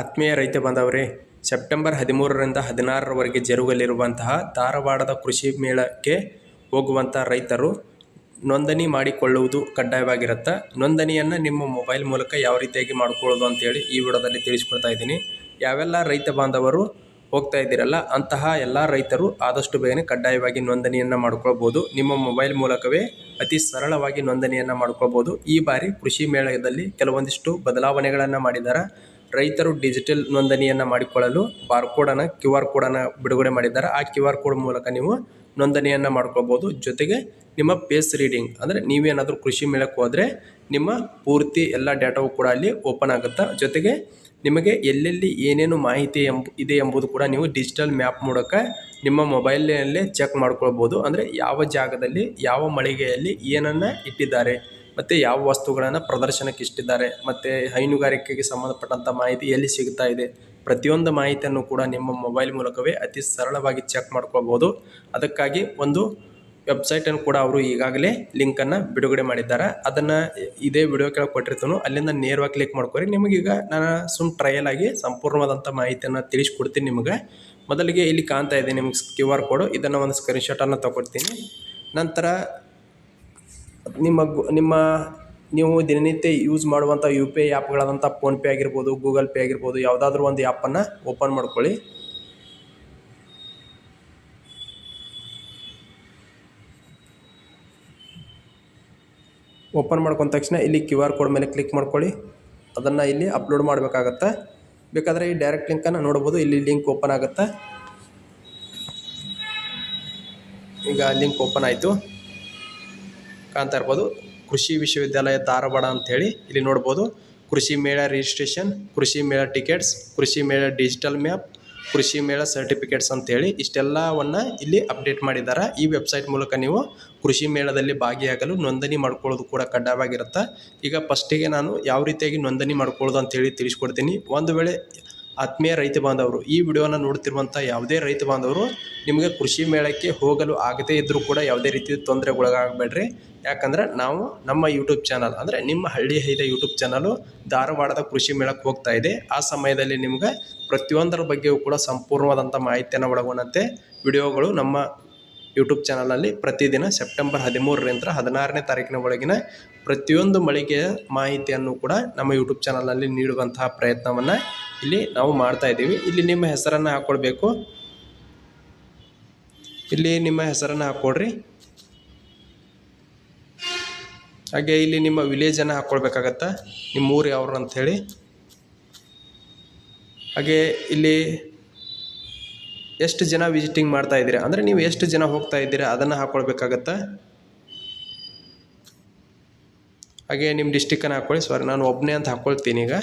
ಆತ್ಮೀಯ ರೈತ ಬಾಂಧವರೇ, ಸೆಪ್ಟೆಂಬರ್ ಹದಿಮೂರರಿಂದ ಹದಿನಾರರವರೆಗೆ ಜರುಗಲಿರುವಂತಹ ಧಾರವಾಡದ ಕೃಷಿ ಮೇಳಕ್ಕೆ ಹೋಗುವಂಥ ರೈತರು ನೋಂದಣಿ ಮಾಡಿಕೊಳ್ಳುವುದು ಕಡ್ಡಾಯವಾಗಿರುತ್ತೆ. ನೋಂದಣಿಯನ್ನು ನಿಮ್ಮ ಮೊಬೈಲ್ ಮೂಲಕ ಯಾವ ರೀತಿಯಾಗಿ ಮಾಡಿಕೊಳ್ಳೋದು ಅಂತೇಳಿ ಈ ವಿಡಿಯೋದಲ್ಲಿ ತಿಳಿಸ್ಕೊಡ್ತಾ ಇದ್ದೀನಿ. ಯಾವೆಲ್ಲ ರೈತ ಬಾಂಧವರು ಹೋಗ್ತಾ ಇದ್ದೀರಲ್ಲ, ಅಂತಹ ಎಲ್ಲ ರೈತರು ಆದಷ್ಟು ಬೇಗನೆ ಕಡ್ಡಾಯವಾಗಿ ನೋಂದಣಿಯನ್ನು ಮಾಡ್ಕೊಳ್ಬೋದು. ನಿಮ್ಮ ಮೊಬೈಲ್ ಮೂಲಕವೇ ಅತಿ ಸರಳವಾಗಿ ನೋಂದಣಿಯನ್ನು ಮಾಡ್ಕೊಳ್ಬೋದು. ಈ ಬಾರಿ ಕೃಷಿ ಮೇಳದಲ್ಲಿ ಕೆಲವೊಂದಿಷ್ಟು ಬದಲಾವಣೆಗಳನ್ನು ಮಾಡಿದ್ದಾರೆ ರೈತರು ಡಿಜಿಟಲ್ ನೋಂದಣಿಯನ್ನು ಮಾಡಿಕೊಳ್ಳಲು ಬಾರ್ಕೋಡನ್ನು ಕ್ಯೂ ಆರ್ ಕೋಡನ್ನು ಬಿಡುಗಡೆ ಮಾಡಿದ್ದಾರೆ. ಆ ಕ್ಯೂ ಆರ್ ಕೋಡ್ ಮೂಲಕ ನೀವು ನೋಂದಣಿಯನ್ನು ಮಾಡ್ಕೋಬೋದು. ಜೊತೆಗೆ ನಿಮ್ಮ ಪೇಸ್ ರೀಡಿಂಗ್ ಅಂದರೆ ನೀವೇನಾದರೂ ಕೃಷಿ ಮೇಳಕ್ಕೆ ಹೋದರೆ ನಿಮ್ಮ ಪೂರ್ತಿ ಎಲ್ಲ ಡೇಟಾವು ಕೂಡ ಅಲ್ಲಿ ಓಪನ್ ಆಗುತ್ತೆ. ಜೊತೆಗೆ ನಿಮಗೆ ಎಲ್ಲೆಲ್ಲಿ ಏನೇನು ಮಾಹಿತಿ ಎಂಬ, ಇದೆ ಎಂಬುದು ಕೂಡ ನೀವು ಡಿಜಿಟಲ್ ಮ್ಯಾಪ್ ಮೂಲಕ ನಿಮ್ಮ ಮೊಬೈಲ್ನಲ್ಲೇ ಚೆಕ್ ಮಾಡ್ಕೊಳ್ಬೋದು. ಅಂದರೆ ಯಾವ ಜಾಗದಲ್ಲಿ, ಯಾವ ಮಳಿಗೆಯಲ್ಲಿ ಏನನ್ನು ಇಟ್ಟಿದ್ದಾರೆ. ಮತ್ತು ಯಾವ ವಸ್ತುಗಳನ್ನು ಪ್ರದರ್ಶನಕ್ಕೆ ಇಷ್ಟಿದ್ದಾರೆ ಮತ್ತು ಹೈನುಗಾರಿಕೆಗೆ ಸಂಬಂಧಪಟ್ಟಂಥ ಮಾಹಿತಿ ಎಲ್ಲಿ ಸಿಗ್ತಾ ಇದೆ, ಪ್ರತಿಯೊಂದು ಮಾಹಿತಿಯನ್ನು ಕೂಡ ನಿಮ್ಮ ಮೊಬೈಲ್ ಮೂಲಕವೇ ಅತಿ ಸರಳವಾಗಿ ಚೆಕ್ ಮಾಡ್ಕೋಬೋದು. ಅದಕ್ಕಾಗಿ ಒಂದು ವೆಬ್ಸೈಟನ್ನು ಕೂಡ ಅವರು ಈಗಾಗಲೇ ಲಿಂಕನ್ನು ಬಿಡುಗಡೆ ಮಾಡಿದ್ದಾರೆ. ಅದನ್ನು ಇದೇ ವಿಡಿಯೋ ಕೆಳಗೆ ಕೊಟ್ಟಿರ್ತಾನೋ. ಅಲ್ಲಿಂದ ನೇರವಾಗಿ ಕ್ಲಿಕ್ ಮಾಡ್ಕೊರಿ. ನಿಮಗೀಗ ನಾನು ಸುಮ್ ಟ್ರಯಲ್ ಆಗಿ ಸಂಪೂರ್ಣವಾದಂಥ ಮಾಹಿತಿಯನ್ನು ತಿಳಿಸ್ಕೊಡ್ತೀನಿ ನಿಮಗೆ. ಮೊದಲಿಗೆ ಇಲ್ಲಿ ಕಾಣ್ತಾ ಇದೆ ನಿಮ್ಗೆ ಕ್ಯೂ ಆರ್ ಕೋಡು ಇದನ್ನು ಒಂದು ಸ್ಕ್ರೀನ್ಶಾಟನ್ನು ತಗೊಳ್ತೀನಿ ನಂತರ ನಿಮ್ಮ ಗು- ನಿಮ್ಮ, ನೀವು ದಿನನಿತ್ಯ ಯೂಸ್ ಮಾಡುವಂಥ ಯು ಪಿ ಐ ಆ್ಯಪ್ಗಳಾದಂಥ ಫೋನ್ಪೇ ಆಗಿರ್ಬೋದು ಗೂಗಲ್ ಪೇ ಆಗಿರ್ಬೋದು, ಯಾವುದಾದ್ರೂ ಒಂದು ಆ್ಯಪನ್ನು ಓಪನ್ ಮಾಡ್ಕೊಳ್ಳಿ. ಓಪನ್ ಮಾಡ್ಕೊಂಡ ತಕ್ಷಣ ಇಲ್ಲಿ ಕ್ಯೂ ಆರ್ ಕೋಡ್ ಮೇಲೆ ಕ್ಲಿಕ್ ಮಾಡ್ಕೊಳ್ಳಿ. ಅದನ್ನು ಇಲ್ಲಿ ಅಪ್ಲೋಡ್ ಮಾಡಬೇಕಾಗತ್ತೆ. ಬೇಕಾದರೆ ಈ ಡೈರೆಕ್ಟ್ ಲಿಂಕನ್ನು ನೋಡ್ಬೋದು, ಇಲ್ಲಿ ಲಿಂಕ್ ಓಪನ್ ಆಗುತ್ತೆ. ಈಗ ಲಿಂಕ್ ಓಪನ್ ಆಯಿತು. ಕಾಣ್ತಾ ಇರ್ಬೋದು. ಕೃಷಿ ವಿಶ್ವವಿದ್ಯಾಲಯ ಧಾರವಾಡ ಅಂಥೇಳಿ ಇಲ್ಲಿ ನೋಡ್ಬೋದು. ಕೃಷಿ ಮೇಳ ರಿಜಿಸ್ಟ್ರೇಷನ್ ಕೃಷಿ ಮೇಳ ಟಿಕೆಟ್ಸ್ ಕೃಷಿ ಮೇಳ ಡಿಜಿಟಲ್ ಮ್ಯಾಪ್ ಕೃಷಿ ಮೇಳ ಸರ್ಟಿಫಿಕೇಟ್ಸ್ ಅಂತೇಳಿ ಇಷ್ಟೆಲ್ಲವನ್ನು ಇಲ್ಲಿ ಅಪ್ಡೇಟ್ ಮಾಡಿದ್ದಾರೆ. ಈ ವೆಬ್ಸೈಟ್ ಮೂಲಕ ನೀವು ಕೃಷಿ ಮೇಳದಲ್ಲಿ ಭಾಗಿಯಾಗಲು ನೋಂದಣಿ ಮಾಡ್ಕೊಳ್ಳೋದು ಕೂಡ ಕಡ್ಡಾಯವಾಗಿರುತ್ತೆ. ಈಗ ಫಸ್ಟಿಗೆ ನಾನು ಯಾವ ರೀತಿಯಾಗಿ ನೋಂದಣಿ ಮಾಡ್ಕೊಳ್ಳೋದು ಅಂತೇಳಿ ತಿಳಿಸ್ಕೊಡ್ತೀನಿ. ಒಂದು ವೇಳೆ ಆತ್ಮೀಯ ರೈತ ಬಾಂಧವರು, ಈ ವಿಡಿಯೋನ ನೋಡ್ತಿರುವಂಥ ಯಾವುದೇ ರೈತ ಬಾಂಧವರು ನಿಮಗೆ ಕೃಷಿ ಮೇಳಕ್ಕೆ ಹೋಗಲು ಆಗದೇ ಇದ್ದರೂ ಕೂಡ ಯಾವುದೇ ರೀತಿ ತೊಂದರೆಗೊಳಗಾಗಬೇಡ್ರಿ. ಯಾಕಂದ್ರೆ ನಾವು ನಮ್ಮ ಯೂಟ್ಯೂಬ್ ಚಾನಲ್ ಅಂದರೆ ನಿಮ್ಮ ಹಳ್ಳಿ ಹೈದ ಯೂಟ್ಯೂಬ್ ಚಾನಲು ಧಾರವಾಡದ ಕೃಷಿ ಮೇಳಕ್ಕೆ ಹೋಗ್ತಾ ಇದೆ. ಆ ಸಮಯದಲ್ಲಿ ನಿಮಗೆ ಪ್ರತಿಯೊಂದರ ಬಗ್ಗೆಯೂ ಕೂಡ ಸಂಪೂರ್ಣವಾದಂಥ ಮಾಹಿತಿಯನ್ನು ಒಳಗೊಂಡಂತೆ ವಿಡಿಯೋಗಳು ನಮ್ಮ ಯೂಟ್ಯೂಬ್ ಚಾನಲಲ್ಲಿ ಪ್ರತಿದಿನ ಸೆಪ್ಟೆಂಬರ್ ಹದಿಮೂರರಿಂದ ಹದಿನಾರನೇ ತಾರೀಕಿನ ಒಳಗಿನ ಪ್ರತಿಯೊಂದು ಮಳಿಗೆಯ ಮಾಹಿತಿಯನ್ನು ಕೂಡ ನಮ್ಮ ಯೂಟ್ಯೂಬ್ ಚಾನಲಲ್ಲಿ ನೀಡುವಂತಹ ಪ್ರಯತ್ನವನ್ನು ಇಲ್ಲಿ ನಾವು ಮಾಡ್ತಾ ಇದ್ದೀವಿ. ಇಲ್ಲಿ ನಿಮ್ಮ ಹೆಸರನ್ನು ಹಾಕ್ಕೊಳ್ಬೇಕು ಇಲ್ಲಿ ನಿಮ್ಮ ಹೆಸರನ್ನು ಹಾಕ್ಕೊಡ್ರಿ ಹಾಗೆ ಇಲ್ಲಿ ನಿಮ್ಮ ವಿಲೇಜನ್ನು ಹಾಕ್ಕೊಳ್ಬೇಕಾಗತ್ತೆ ನಿಮ್ಮ ಊರು ಯಾವ್ರು ಅಂಥೇಳಿ ಹಾಗೆ ಇಲ್ಲಿ ಎಷ್ಟು ಜನ ವಿಸಿಟಿಂಗ್ ಮಾಡ್ತಾ ಇದ್ದೀರಾ? ಅಂದರೆ ನೀವು ಎಷ್ಟು ಜನ ಹೋಗ್ತಾ ಇದ್ದೀರಾ? ಅದನ್ನು ಹಾಕ್ಕೊಳ್ಬೇಕಾಗತ್ತೆ ಹಾಗೆ ನಿಮ್ಮ ಡಿಸ್ಟಿಕ್ಕನ್ನು ಹಾಕ್ಕೊಳ್ಳಿ ಸಾರಿ ನಾನು ಒಬ್ಬನೇ ಅಂತ ಹಾಕ್ಕೊಳ್ತೀನಿ ಈಗ.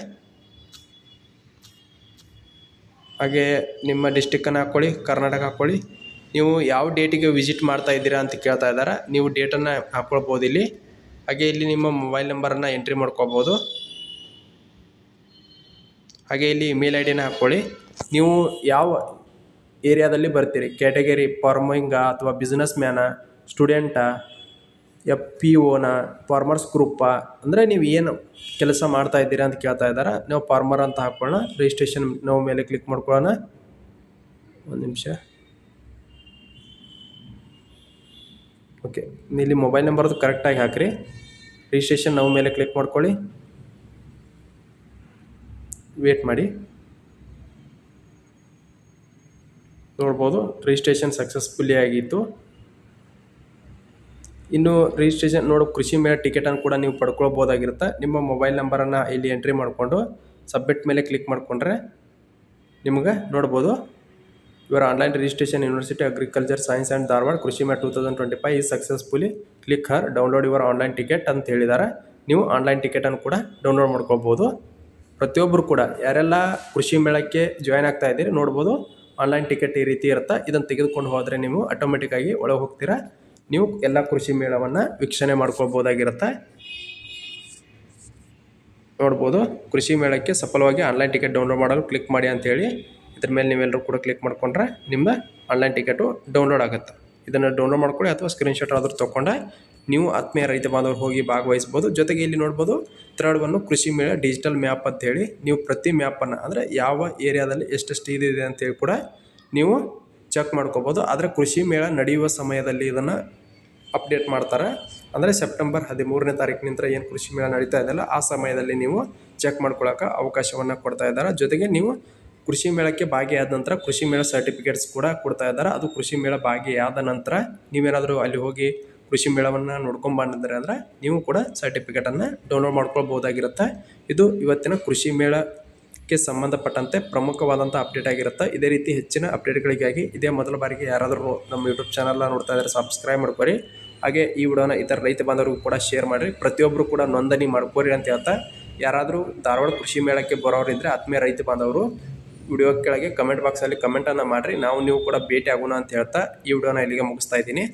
ಹಾಗೆ ನಿಮ್ಮ ಡಿಸ್ಟಿಕ್ಕನ್ನು ಹಾಕ್ಕೊಳ್ಳಿ ಕರ್ನಾಟಕ ಹಾಕ್ಕೊಳ್ಳಿ ನೀವು ಯಾವ ಡೇಟಿಗೆ ವಿಸಿಟ್ ಮಾಡ್ತಾ ಇದ್ದೀರಾ ಅಂತ ಕೇಳ್ತಾ ಇದ್ದಾರೆ. ನೀವು ಡೇಟನ್ನು ಹಾಕ್ಕೊಳ್ಬೋದು ಇಲ್ಲಿ. ಹಾಗೆ ಇಲ್ಲಿ ನಿಮ್ಮ ಮೊಬೈಲ್ ನಂಬರನ್ನು ಎಂಟ್ರಿ ಮಾಡ್ಕೋಬೋದು ಹಾಗೆ ಇಲ್ಲಿ ಇಮೇಲ್ ಐ ಡಿನ ಹಾಕ್ಕೊಳ್ಳಿ ನೀವು ಯಾವ ಏರಿಯಾದಲ್ಲಿ ಬರ್ತೀರಿ? ಕ್ಯಾಟಗರಿ ಫಾರ್ಮಿಂಗಾ ಅಥವಾ ಬಿಸ್ನೆಸ್ ಮ್ಯಾನಾ ಸ್ಟೂಡೆಂಟಾ ಎಫ್ ಪಿ ಓನ ಫಾರ್ಮರ್ಸ್ ಗ್ರೂಪಾ ಅಂದರೆ ನೀವು ಏನು ಕೆಲಸ ಮಾಡ್ತಾ ಇದ್ದೀರಾ ಅಂತ ಕೇಳ್ತಾ ಇದ್ದಾರೆ? ನೀವು ಫಾರ್ಮರ್ ಅಂತ ಹಾಕ್ಕೊಳ್ಳೋಣ ರಿಜಿಸ್ಟ್ರೇಷನ್ ನಾವು ಮೇಲೆ ಕ್ಲಿಕ್ ಮಾಡ್ಕೊಳ್ಳೋಣ. ಒಂದು ನಿಮಿಷ. ಓಕೆ ಇಲ್ಲಿ ಮೊಬೈಲ್ ನಂಬರ್ದು ಕರೆಕ್ಟಾಗಿ ಹಾಕಿರಿ. ರಿಜಿಸ್ಟ್ರೇಷನ್ ನಾವು ಮೇಲೆ ಕ್ಲಿಕ್ ಮಾಡ್ಕೊಳ್ಳಿ. ವೇಟ್ ಮಾಡಿ. ನೋಡ್ಬೋದು ರಿಜಿಸ್ಟ್ರೇಷನ್ ಸಕ್ಸಸ್ಫುಲ್ಲಿ ಆಗಿತ್ತು. ಇನ್ನು ರಿಜಿಸ್ಟ್ರೇಷನ್ ನೋಡು ಕೃಷಿ ಮೇಳ ಟಿಕೆಟನ್ನು ಕೂಡ ನೀವು ಪಡ್ಕೊಳ್ಬೋದಾಗಿರುತ್ತೆ. ನಿಮ್ಮ ಮೊಬೈಲ್ ನಂಬರನ್ನು ಇಲ್ಲಿ ಎಂಟ್ರಿ ಮಾಡಿಕೊಂಡು ಸಬ್ಮಿಟ್ ಮೇಲೆ ಕ್ಲಿಕ್ ಮಾಡಿಕೊಂಡ್ರೆ ನಿಮಗೆ ನೋಡ್ಬೋದು. ಇವರ online registration university agriculture science and Dharwad Krishi Mela two thousand twenty five is successfully click here download your online ticket ಅಂತ ಹೇಳಿದ್ದಾರೆ. ನೀವು ಆನ್ಲೈನ್ ಟಿಕೆಟನ್ನು ಕೂಡ ಡೌನ್ಲೋಡ್ ಮಾಡ್ಕೊಳ್ಬೋದು. ಪ್ರತಿಯೊಬ್ಬರು ಕೂಡ, ಯಾರೆಲ್ಲ ಕೃಷಿ ಮೇಳಕ್ಕೆ ಜಾಯ್ನ್ ಆಗ್ತಾ ಇದ್ದೀರಿ ನೋಡ್ಬೋದು. ಆನ್ಲೈನ್ ಟಿಕೆಟ್ ಈ ರೀತಿ ಇರುತ್ತೆ. ಇದನ್ನು ತೆಗೆದುಕೊಂಡು ಹೋದರೆ ನೀವು ಆಟೋಮೆಟಿಕ್ಕಾಗಿ ಒಳಗೆ ಹೋಗ್ತೀರಾ. ನೀವು ಎಲ್ಲ ಕೃಷಿ ಮೇಳವನ್ನು ವೀಕ್ಷಣೆ ಮಾಡ್ಕೊಳ್ಬೋದಾಗಿರುತ್ತೆ. ನೋಡ್ಬೋದು, ಕೃಷಿ ಮೇಳಕ್ಕೆ ಸಫಲವಾಗಿ ಆನ್ಲೈನ್ ಟಿಕೆಟ್ ಡೌನ್ಲೋಡ್ ಮಾಡಲು ಕ್ಲಿಕ್ ಮಾಡಿ ಅಂತೇಳಿ ಇದ್ರ ಮೇಲೆ ನೀವೆಲ್ಲರೂ ಕೂಡ ಕ್ಲಿಕ್ ಮಾಡ್ಕೊಂಡ್ರೆ ನಿಮ್ಮ ಆನ್ಲೈನ್ ಟಿಕೆಟು ಡೌನ್ಲೋಡ್ ಆಗುತ್ತೆ. ಇದನ್ನು ಡೌನ್ಲೋಡ್ ಮಾಡ್ಕೊಳ್ಳಿ ಅಥವಾ ಸ್ಕ್ರೀನ್ಶಾಟ್ ಆದರೂ ತೊಗೊಂಡೆ. ನೀವು ಆತ್ಮೀಯ ರೈತ ಬಾಂಧವರು ಹೋಗಿ ಭಾಗವಹಿಸ್ಬೋದು. ಜೊತೆಗೆ ಇಲ್ಲಿ ನೋಡ್ಬೋದು ಥರ್ಡ್ ಕೃಷಿ ಮೇಳ ಡಿಜಿಟಲ್ ಮ್ಯಾಪ್ ಅಂತೇಳಿ ನೀವು ಪ್ರತಿ ಮ್ಯಾಪನ್ನು ಅಂದರೆ ಯಾವ ಏರಿಯಾದಲ್ಲಿ ಎಷ್ಟೆಷ್ಟು ಇದಿದೆ ಅಂತೇಳಿ ಕೂಡ ನೀವು ಚೆಕ್ ಮಾಡ್ಕೋಬೋದು ಆದರೆ ಕೃಷಿ ಮೇಳ ನಡೆಯುವ ಸಮಯದಲ್ಲಿ ಇದನ್ನು ಅಪ್ಡೇಟ್ ಮಾಡ್ತಾರೆ. ಅಂದರೆ ಸೆಪ್ಟೆಂಬರ್ ಹದಿಮೂರನೇ ತಾರೀಕಿನಿಂದ ಏನು ಕೃಷಿ ಮೇಳ ನಡೀತಾ ಇದೆಯಲ್ಲ, ಆ ಸಮಯದಲ್ಲಿ ನೀವು ಚೆಕ್ ಮಾಡ್ಕೊಳಕ್ಕೆ ಅವಕಾಶವನ್ನು ಕೊಡ್ತಾ ಇದ್ದಾರೆ. ಜೊತೆಗೆ ನೀವು ಕೃಷಿ ಮೇಳಕ್ಕೆ ಭಾಗಿಯಾದ ನಂತರ ಕೃಷಿ ಮೇಳ ಸರ್ಟಿಫಿಕೇಟ್ಸ್ ಕೂಡ ಕೊಡ್ತಾ ಇದ್ದಾರೆ. ಅದು ಕೃಷಿ ಮೇಳ ಭಾಗಿಯಾದ ನಂತರ ನೀವೇನಾದರೂ ಅಲ್ಲಿ ಹೋಗಿ ಕೃಷಿ ಮೇಳವನ್ನು ನೋಡ್ಕೊಂಬಂದಿದ್ದಾರೆ ಅಂದರೆ ನೀವು ಕೂಡ ಸರ್ಟಿಫಿಕೇಟನ್ನು ಡೌನ್ಲೋಡ್ ಮಾಡ್ಕೊಳ್ಬೋದಾಗಿರುತ್ತೆ ಇದು ಇವತ್ತಿನ ಕೃಷಿ ಮೇಳಕ್ಕೆ ಸಂಬಂಧಪಟ್ಟಂತೆ ಪ್ರಮುಖವಾದಂಥ ಅಪ್ಡೇಟ್ ಆಗಿರುತ್ತೆ. ಇದೇ ರೀತಿ ಹೆಚ್ಚಿನ ಅಪ್ಡೇಟ್ಗಳಿಗಾಗಿ ಇದೇ ಮೊದಲ ಬಾರಿಗೆ ಯಾರಾದರೂ ನಮ್ಮ ಯೂಟ್ಯೂಬ್ ಚಾನಲ್ನ ನೋಡ್ತಾ ಇದ್ದಾರೆ ಸಬ್ಸ್ಕ್ರೈಬ್ ಮಾಡ್ಕೊರಿ. ಹಾಗೆ ಈ ವಿಡಿಯೋನ ಇತರ ರೈತ ಬಾಂಧವರಿಗೂ ಕೂಡ ಶೇರ್ ಮಾಡಿರಿ. ಪ್ರತಿಯೊಬ್ಬರು ಕೂಡ ನೋಂದಣಿ ಮಾಡ್ಕೋರಿ ಅಂತ ಹೇಳ್ತಾ, ಯಾರಾದರೂ ಧಾರವಾಡ ಕೃಷಿ ಮೇಳಕ್ಕೆ ಬರೋರು ಇದ್ದರೆ ಆತ್ಮೀಯ ರೈತ ಬಾಂಧವರು, ವಿಡಿಯೋ ಕೆಳಗೆ ಕಮೆಂಟ್ ಬಾಕ್ಸಲ್ಲಿ ಕಮೆಂಟನ್ನು ಮಾಡಿರಿ. ನಾವು ನೀವು ಕೂಡ ಭೇಟಿ ಆಗೋಣ ಅಂತ ಹೇಳ್ತಾ ಈ ವಿಡಿಯೋನ ಇಲ್ಲಿಗೆ ಮುಗಿಸ್ತಾ ಇದ್ದೀನಿ.